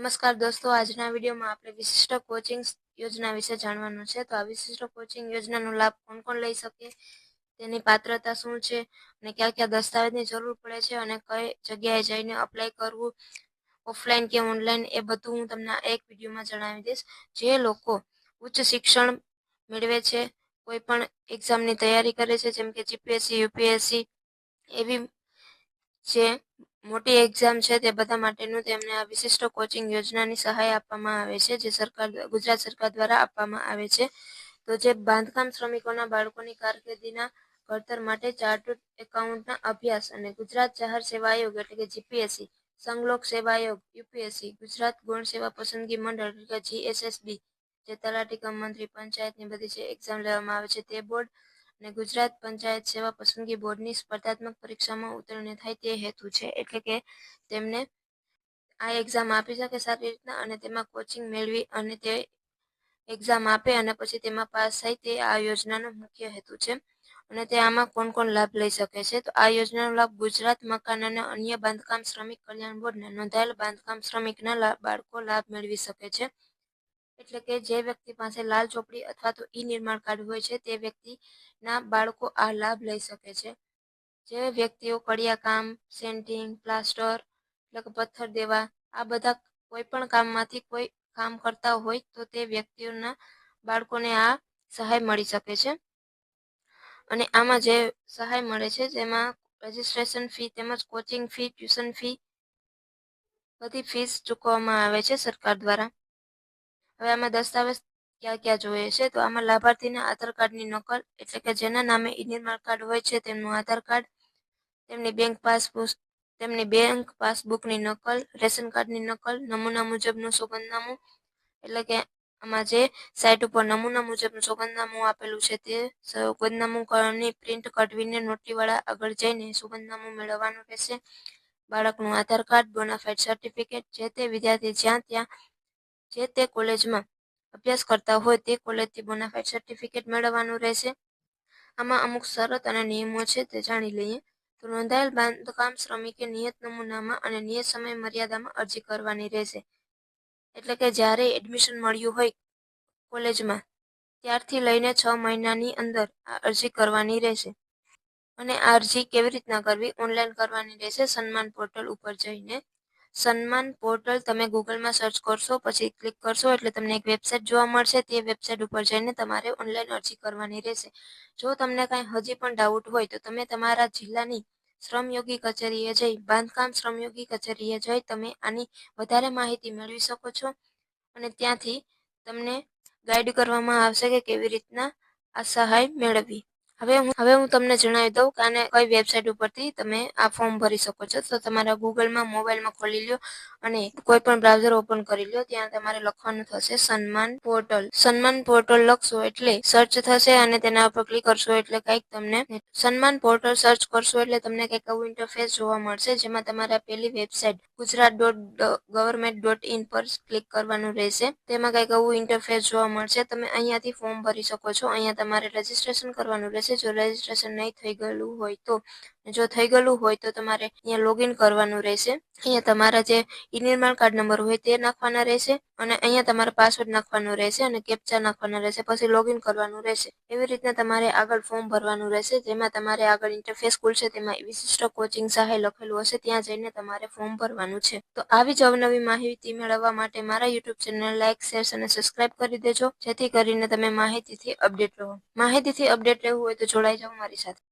નમસ્કાર દોસ્તો, આજના વિડીયોમાં આપણે વિશિષ્ટ કોચિંગ યોજના વિશે જાણવાનું છે. તો આ વિશિષ્ટ કોચિંગ યોજનાનો લાભ કોણ કોણ લઈ શકે, તેની પાત્રતા શું છે અને કયા કયા દસ્તાવેજની જરૂર પડે છે અને કઈ જગ્યાએ જઈને અપ્લાય કરવું ઓફલાઈન કે ઓનલાઈન એ બધું હું તમને એક વિડીયોમાં જણાવી દઈશ. જે લોકો ઉચ્ચ શિક્ષણ મેળવે છે, કોઈ પણ એક્ઝામની તૈયારી કરે છે, જેમ કે જીપીએસસી યુપીએસસી એવી જે મોટી એક્ઝામ છે તે બધા માટેનું તેમને આ વિશિષ્ટ કોચિંગ યોજનાની સહાય આપવામાં આવે છે, જે સરકાર ગુજરાત સરકાર દ્વારા આપવામાં આવે છે. તો જે બાંધકામ શ્રમિકોના, બાળકોની કારકિર્દીના ઘડતર માટે ચાર્ટર્ડ એકાઉન્ટના અભ્યાસ અને ગુજરાત જાહેર સેવા આયોગ એટલે કે જીપીએસસી સંઘલોક સેવા આયોગ યુપીએસસી ગુજરાત ગુણ સેવા પસંદગી મંડળ એટલે કે જીએસએસબી જે તલાટી કમ મંત્રી, પંચાયતની બધી જે એક્ઝામ લેવામાં આવે છે તે બોર્ડ અને ગુજરાત પંચાયત સેવા પસંદગી બોર્ડની સ્પર્ધાત્મક પરીક્ષામાં ઉત્તીર્ણ થાય તે હેતુ છે. એટલે કે તેમને આ એક્ઝામ આપી શકે સારી રીતના અને તેમાં કોચિંગ મેળવી અને તે એક્ઝામ આપે અને પછી તેમાં પાસ થાય તે આ યોજનાનો મુખ્ય હેતુ છે. અને તે આમાં કોણ કોણ લાભ લઈ શકે છે? તો આ યોજનાનો લાભ ગુજરાત મકાન અને અન્ય બાંધકામ શ્રમિક કલ્યાણ બોર્ડના નોંધાયેલ બાંધકામ શ્રમિકના બાળકો લાભ મેળવી શકે છે. એટલે કે જે વ્યક્તિ પાસે લાલ ચોપડી અથવા તો ઈ નિર્માણ કાર્ડ હોય છે, તે વ્યક્તિના બાળકો આ લાભ લઈ શકે છે. જે વ્યક્તિઓ કડિયા કામ સેન્ટિંગ, પ્લાસ્ટર, એટલે કે પથ્થર દેવા, આ બધા કોઈ પણ કામમાંથી કોઈ કામ કરતા હોય તો તે વ્યક્તિઓના બાળકોને આ સહાય મળી શકે છે. અને આમાં જે સહાય મળે છે, જેમાં રજીસ્ટ્રેશન ફી તેમજ કોચિંગ ફી ટ્યુશન ફી બધી ફીસ ચૂકવવામાં આવે છે સરકાર દ્વારા. હવે આમાં દસ્તાવેજ ક્યાં ક્યાં જોઈએ છે? તો આમાં લાભાર્થીના આધાર કાર્ડની નકલ, એટલે કે જેના નામે ઈ નિર્માણ કાર્ડ હોય છે, તેમનું આધાર કાર્ડ, તેમની બેંક પાસબુક તેમની બેંક પાસબુકની નકલ, રેશન કાર્ડની નકલ, નમૂના મુજબનું સોગંદનામું, એટલે કે આમાં જે સાઇટ ઉપર નમૂના મુજબનું સોગંદનામું આપેલું છે, તે સોગંદનામુંની પ્રિન્ટ કઢવીને નોટરીવાળા આગળ જઈને સોગંદનામું મેળવવાનું રહેશે. બાળકનું આધાર કાર્ડ બોનાફાઇડ સર્ટિફિકેટ જે તે વિદ્યાર્થી જ્યાં ત્યાં જે તે કોલેજમાં અભ્યાસ કરતા હોય તે કોલેજથી બોનાફાઇડ સર્ટિફિકેટ મેળવવાનું રહેશે. આમાં અમુક શરત અને નિયમો છે, તે જાણી લઈએ. તો નોંધાયેલ બાંધકામ શ્રમિકે નિયત નમૂનામાં અને નિયત સમય મર્યાદામાં અરજી કરવાની રહેશે. એટલે કે જ્યારે એડમિશન મળ્યું હોય કોલેજમાં, ત્યારથી લઈને છ મહિનાની અંદર આ અરજી કરવાની રહેશે. અને આ અરજી કેવી રીતના કરવી? ઓનલાઈન કરવાની રહેશે, સન્માન પોર્ટલ ઉપર જઈને. સન્માન પોર્ટલ તમે ગૂગલમાં સર્ચ કરશો, પછી ક્લિક કરશો એટલે તમને એક વેબસાઇટ જોવા મળશે. તે વેબસાઇટ ઉપર જઈને તમારે ઓનલાઈન અરજી કરવાની રહેશે. જો તમને કાંઈ હજી પણ ડાઉટ હોય તો તમે તમારા જિલ્લાની શ્રમયોગી કચેરીએ જઈ, બાંધકામ શ્રમયોગી કચેરીએ જઈ તમે આની વધારે માહિતી મેળવી શકો છો અને ત્યાંથી તમને ગાઈડ કરવામાં આવશે કે કેવી રીતના આ સહાય મેળવવી. હવે હું હવે હું તમને જણાવી દઉં કે આને કઈ વેબસાઇટ ઉપરથી તમે આ ફોર્મ ભરી શકો છો. તો તમારા ગૂગલમાં મોબાઈલમાં ખોલી લ્યો અને કોઈ પણ બ્રાઉઝર ઓપન કરી લ્યો. ત્યાં તમારે લખવાનું થશે સન્માન પોર્ટલ. સન્માન પોર્ટલ લખશો એટલે સર્ચ થશે અને તેના ઉપર ક્લિક કરશો એટલે કંઈક તમને સન્માન પોર્ટલ સર્ચ કરશો એટલે તમને કંઈક આવું ઇન્ટરફેસ જોવા મળશે, જેમાં તમારા પેલી website Gujarat dot government dot in પર ક્લિક કરવાનું રહેશે. તેમાં કંઈક આવું ઇન્ટરફેસ જોવા મળશે. તમે અહીંયાથી ફોર્મ ભરી શકો છો. અહીંયા તમારે રજીસ્ટ્રેશન કરવાનું રહેશે. જો રજીસ્ટ્રેશન નહીં થઈ ગયેલું હોય તો. જો થઈ ગયેલું હોય તો તમારે અહીંયા લોગિન કરવાનું રહેશે. અહીંયા તમારા જે ઈ નિર્માણ કાર્ડ નંબર હોય તે નાખવાના રહેશે. અને અહીંયા તમારે પાસવર્ડ નાખવાનો રહેશે અને કેપ્ચા નાખવાનો રહેશે, પછી લોગિન કરવાનું રહેશે. એવી રીતના તમારે આગળ ફોર્મ ભરવાનું રહેશે, જેમાં તમારે આગળ ઇન્ટરફેસ ખુલશે, તેમાં વિશિષ્ટ કોચિંગ સહાય લખેલું હશે, ત્યાં જઈને તમારે ફોર્મ ભરવાનું છે. તો આવી જ અવનવી માહિતી મેળવવા માટે મારા યુટ્યુબ ચેનલ લાઇક શેર અને સબસ્ક્રાઇબ કરી દેજો, જેથી કરીને તમે માહિતીથી અપડેટ રહો. માહિતીથી અપડેટ રહેવું હોય તો જોડાઈ જાઓ મારી સાથે.